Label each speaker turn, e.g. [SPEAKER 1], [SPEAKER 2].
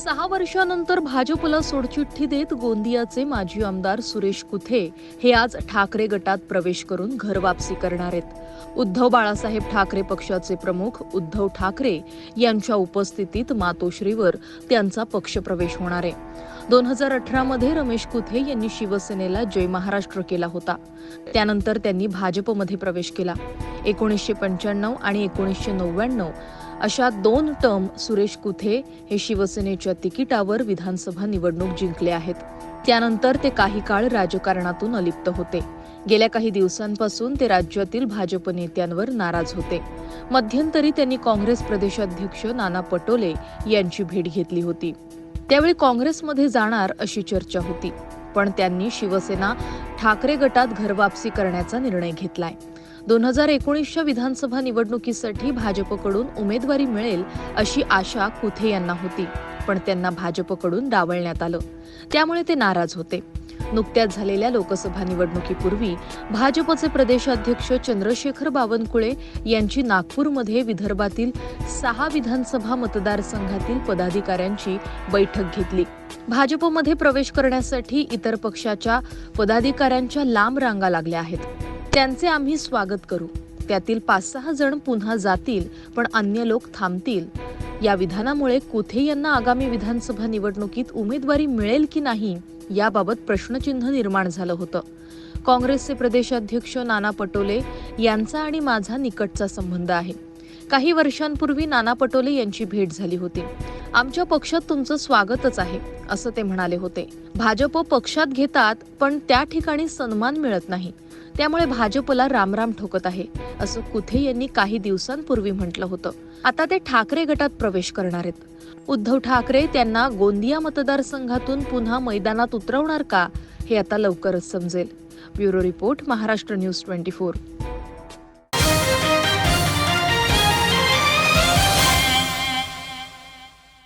[SPEAKER 1] सहा वर्षानंतर भाजपला सोडचिठ्ठी देत गोंदियाचे माजी आमदार सुरेश कुथे हे आज ठाकरे गटात प्रवेश करून घरवापसी करणार आहेत. उद्धव बाळासाहेब ठाकरे पक्षाचे प्रमुख उद्धव ठाकरे यांच्या उपस्थितीत मातोश्रीवर त्यांचा पक्षप्रवेश होणार आहे. दोन हजार अठरामध्ये रमेश कुथे यांनी शिवसेनेला जय महाराष्ट्र केला होता. त्यानंतर त्यांनी भाजपमध्ये प्रवेश केला. एकोणीसशे पंच्याण्णव आणि एकोणीसशे नव्याण्णव अशा दोन टर्म सुरेश कुथे हे शिवसेनेच्या तिकिटावर विधानसभा निवडणूक जिंकले आहेत. त्यानंतर ते काही काळ राजकारणातून अलिप्त होते. गेल्या काही दिवसांपासून ते राज्यातील भाजप नेत्यांवर नाराज होते. मध्यंतरी त्यांनी काँग्रेस प्रदेशाध्यक्ष नाना पटोले यांची भेट घेतली होती. त्यावेळी काँग्रेसमध्ये जाणार अशी चर्चा होती. पण त्यांनी शिवसेना ठाकरे गटात घरवापसी करण्याचा निर्णय घेतलाय. दोन हजार एकोणीसच्या विधानसभा निवडणुकीसाठी भाजपकडून उमेदवारी मिळेल अशी आशा कुथे यांना होती पण त्यांना भाजपकडून डावलण्यात आलं. त्यामुळे ते नाराज होते. नुकत्याच झालेल्या लोकसभा निवडणुकीपूर्वी भाजपचे प्रदेशाध्यक्ष चंद्रशेखर बावनकुळे यांची नागपूरमध्ये विदर्भातील सहा विधानसभा मतदारसंघातील पदाधिकाऱ्यांची बैठक घेतली. भाजपमध्ये प्रवेश करण्यासाठी इतर पक्षाच्या पदाधिकाऱ्यांच्या लांब रांगा लागल्या आहेत. त्यांचे आम्ही स्वागत करू. त्यातील पाच सहा जण पुन्हा जातील पण अन्य लोक थांबतील. या विधानामुळे कुथे यांना आगामी विधानसभा निवडणुकीत उमेदवारी मिळेल की नाही याबाबत प्रश्नचिन्ह निर्माण झालं होतं. काँग्रेसचे प्रदेशाध्यक्ष नाना पटोले यांचा आणि माझा निकटचा संबंध आहे. काही वर्षांपूर्वी नाना पटोले यांची भेट झाली होती. आमच्या पक्षात तुमचं स्वागतच आहे असं ते म्हणाले होते. भाजप पक्षात घेतात पण त्या ठिकाणी सन्मान मिळत नाही. त्यामुळे भाजपला रामराम ठोकत आहे असं कुथे यांनी काही दिवसांपूर्वी म्हटलं होतं. आता ते ठाकरे गटात प्रवेश करणार आहेत. उद्धव ठाकरे त्यांना गोंदिया मतदारसंघातून पुन्हा मैदानात उतरवणार का हे आता लवकरच समजेल. Bureau report Maharashtra news twenty four.